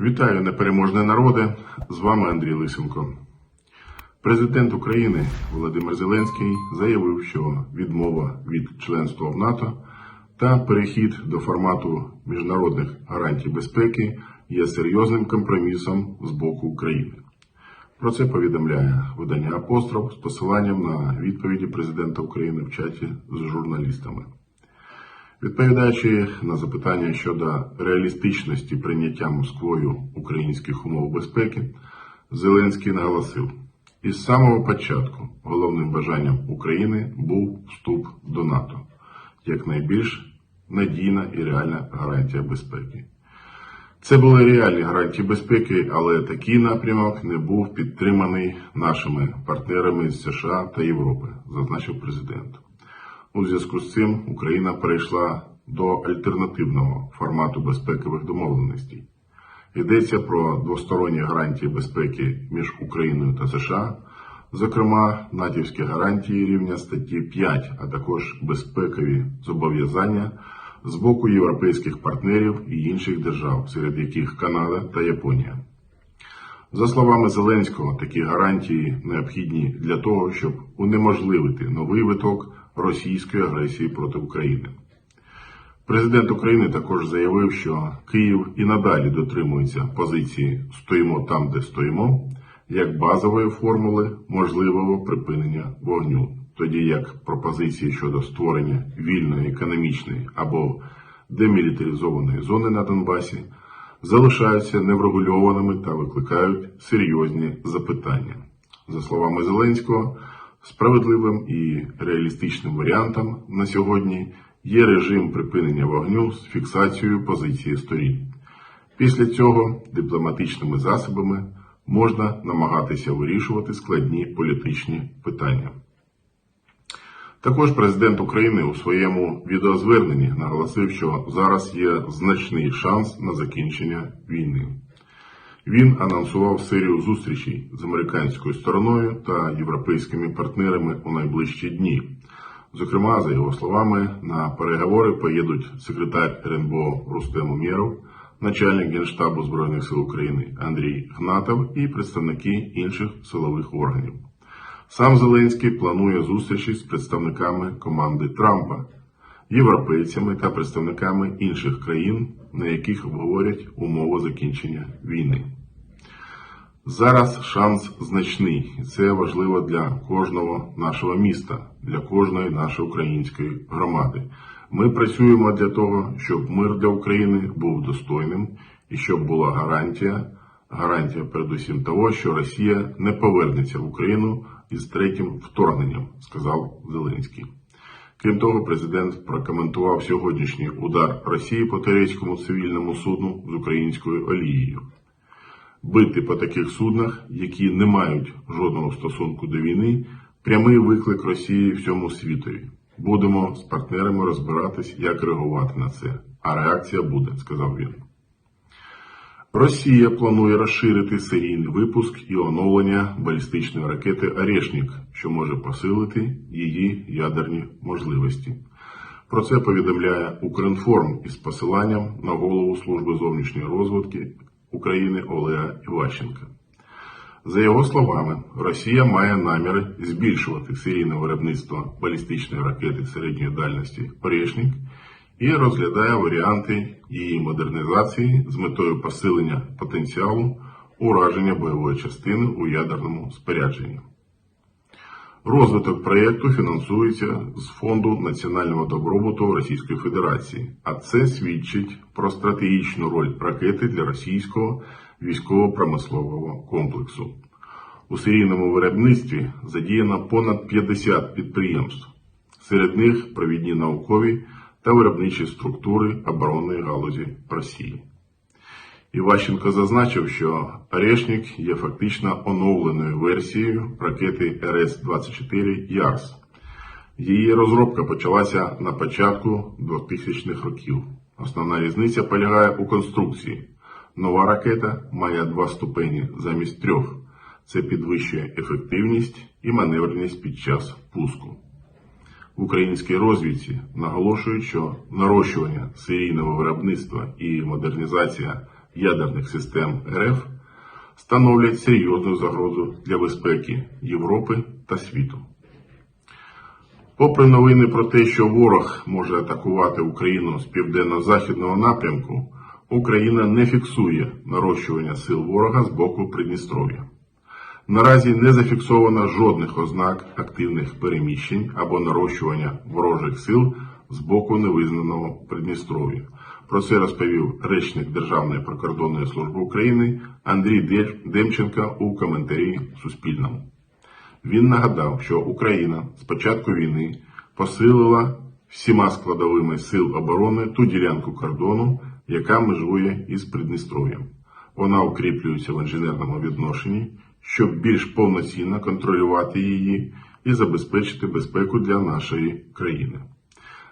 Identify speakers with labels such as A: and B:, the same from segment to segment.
A: Вітаю непереможний народи! З вами Андрій Лисенко. Президент України Володимир Зеленський заявив, що відмова від членства в НАТО та перехід до формату міжнародних гарантій безпеки є серйозним компромісом з боку України. Про це повідомляє видання Апостроф з посиланням на відповіді президента України в чаті з журналістами. Відповідаючи на запитання щодо реалістичності прийняття Москвою українських умов безпеки, Зеленський наголосив, із самого початку головним бажанням України був вступ до НАТО як найбільш надійна і реальна гарантія безпеки. Це були реальні гарантії безпеки, але такий напрямок не був підтриманий нашими партнерами з США та Європи, зазначив президент. У зв'язку з цим Україна перейшла до альтернативного формату безпекових домовленостей. Йдеться про двосторонні гарантії безпеки між Україною та США, зокрема натівські гарантії рівня статті 5, а також безпекові зобов'язання з боку європейських партнерів і інших держав, серед яких Канада та Японія. За словами Зеленського, такі гарантії необхідні для того, щоб унеможливити новий виток російської агресії проти України. Президент України також заявив, що Київ і надалі дотримується позиції Стоїмо там, де стоїмо, як базової формули можливого припинення вогню, тоді як пропозиції щодо створення вільної економічної або демілітаризованої зони на Донбасі залишаються неврегульованими та викликають серйозні запитання. За словами Зеленського, справедливим і реалістичним варіантом на сьогодні є режим припинення вогню з фіксацією позиції сторін. Після цього дипломатичними засобами можна намагатися вирішувати складні політичні питання. Також президент України у своєму відеозверненні наголосив, що зараз є значний шанс на закінчення війни. Він анонсував серію зустрічей з американською стороною та європейськими партнерами у найближчі дні. Зокрема, за його словами, на переговори поїдуть секретар РНБО Рустем Умєров, начальник Генштабу Збройних сил України Андрій Гнатов і представники інших силових органів. Сам Зеленський планує зустрічі з представниками команди Трампа, європейцями та представниками інших країн, на яких обговорять умови закінчення війни. Зараз шанс значний, і це важливо для кожного нашого міста, для кожної нашої української громади. Ми працюємо для того, щоб мир для України був достойним і щоб була гарантія, гарантія передусім того, що Росія не повернеться в Україну із третім вторгненням, сказав Зеленський. Крім того, президент прокоментував сьогоднішній удар Росії по турецькому цивільному судну з українською олією. Бити по таких суднах, які не мають жодного стосунку до війни, прямий виклик Росії всьому світові. Будемо з партнерами розбиратись, як реагувати на це. А реакція буде, сказав він. Росія планує розширити серійний випуск і оновлення балістичної ракети Орешник, що може посилити її ядерні можливості. Про це повідомляє Укрінформ із посиланням на голову служби зовнішньої розвитки України Олега Іващенка. За його словами, Росія має наміри збільшувати серійне виробництво балістичної ракети середньої дальності Орешник і розглядає варіанти її модернізації з метою посилення потенціалу ураження бойової частини у ядерному спорядженні. Розвиток проєкту фінансується з Фонду національного добробуту Російської Федерації, а це свідчить про стратегічну роль ракети для російського військово-промислового комплексу. У серійному виробництві задіяно понад 50 підприємств, серед них провідні наукові та виробничі структури оборонної галузі Росії. Іващенко зазначив, що Орешник є фактично оновленою версією ракети РС-24 Ярс. Її розробка почалася на початку 2000-х років. Основна різниця полягає у конструкції. Нова ракета має два ступені замість трьох. Це підвищує ефективність і маневреність під час пуску. В українській розвідці наголошують, що нарощування серійного виробництва і модернізація ядерних систем РФ становлять серйозну загрозу для безпеки Європи та світу. Попри новини про те, що ворог може атакувати Україну з південно-західного напрямку, Україна не фіксує нарощування сил ворога з боку Придністров'я. Наразі не зафіксовано жодних ознак активних переміщень або нарощування ворожих сил з боку невизнаного Придністров'я. Про це розповів речник Державної прикордонної служби України Андрій Де- Демченко у коментарі Суспільному. Він нагадав, що Україна з початку війни посилила всіма складовими сил оборони ту ділянку кордону, яка межує із Придністров'ям. Вона укріплюється в інженерному відношенні, щоб більш повноцінно контролювати її і забезпечити безпеку для нашої країни.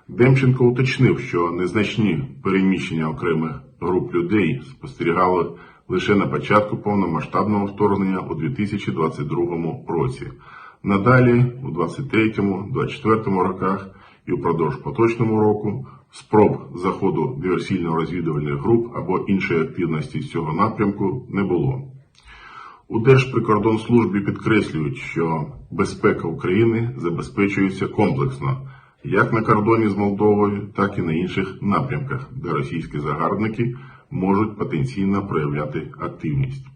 A: Демченко уточнив, що незначні переміщення окремих груп людей спостерігали лише на початку повномасштабного вторгнення у 2022 році. Надалі, у 2023-2024 роках і впродовж поточного року спроб заходу диверсійно-розвідувальних груп або іншої активності з цього напрямку не було. У Держприкордонслужбі підкреслюють, що безпека України забезпечується комплексно як на кордоні з Молдовою, так і на інших напрямках, де російські загарбники можуть потенційно проявляти активність.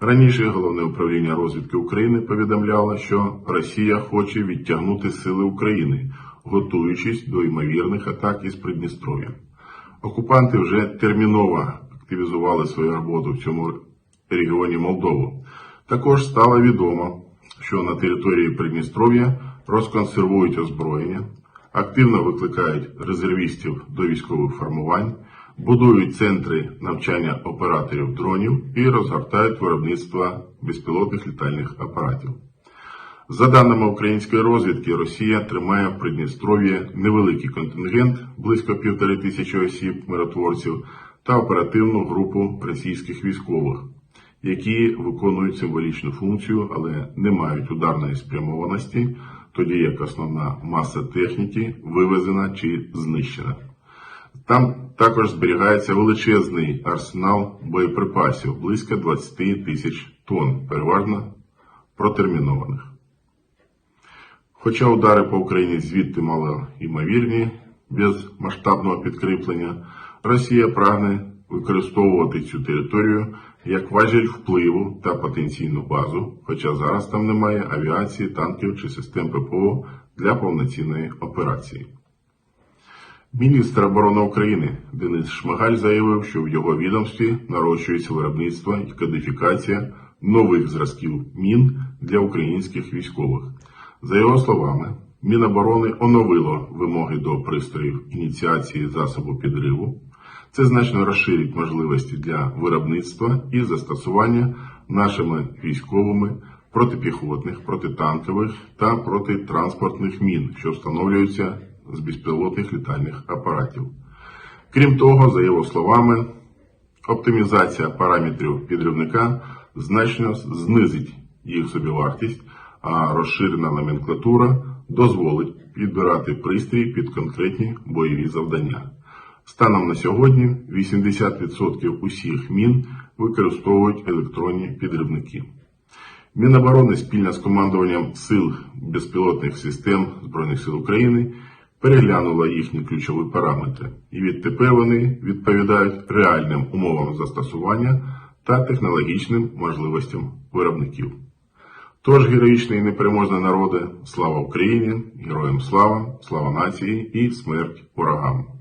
A: Раніше головне управління розвідки України повідомляло, що Росія хоче відтягнути сили України, готуючись до ймовірних атак із Придністров'я. Окупанти вже терміново активізували свою роботу в цьому регіоні Молдову. Також стало відомо, що на території Придністров'я розконсервують озброєння, активно викликають резервістів до військових формувань, будують центри навчання операторів дронів і розгортають виробництво безпілотних літальних апаратів. За даними української розвідки, Росія тримає в Придністров'ї невеликий контингент, близько півтори тисячі осіб миротворців, та оперативну групу російських військових, які виконують символічну функцію, але не мають ударної спрямованості, тоді як основна маса техніки вивезена чи знищена. Там також зберігається величезний арсенал боєприпасів, близько 20 тисяч тонн, переважно протермінованих. Хоча удари по Україні звідти мало ймовірні, без масштабного підкріплення, Росія прагне використовувати цю територію як важіль впливу та потенційну базу, хоча зараз там немає авіації, танків чи систем ППО для повноцінної операції. Міністр оборони України Денис Шмигаль заявив, що в його відомстві нарощується виробництво і кодифікація нових зразків мін для українських військових. За його словами, Міноборони оновило вимоги до пристроїв ініціації засобу підриву. Це значно розширить можливості для виробництва і застосування нашими військовими протипіхотних, протитанкових та протитранспортних мін, що встановлюються з безпілотних літальних апаратів. Крім того, за його словами, оптимізація параметрів підривника значно знизить їх собівартість, а розширена номенклатура дозволить підбирати пристрій під конкретні бойові завдання. Станом на сьогодні 80% усіх мін використовують електронні підривники. Міноборони спільно з командуванням сил безпілотних систем Збройних сил України переглянула їхні ключові параметри, і відтепер вони відповідають реальним умовам застосування та технологічним можливостям виробників. Тож героїчний і непереможний народи, слава Україні, героям слава, слава нації і смерть ворогам.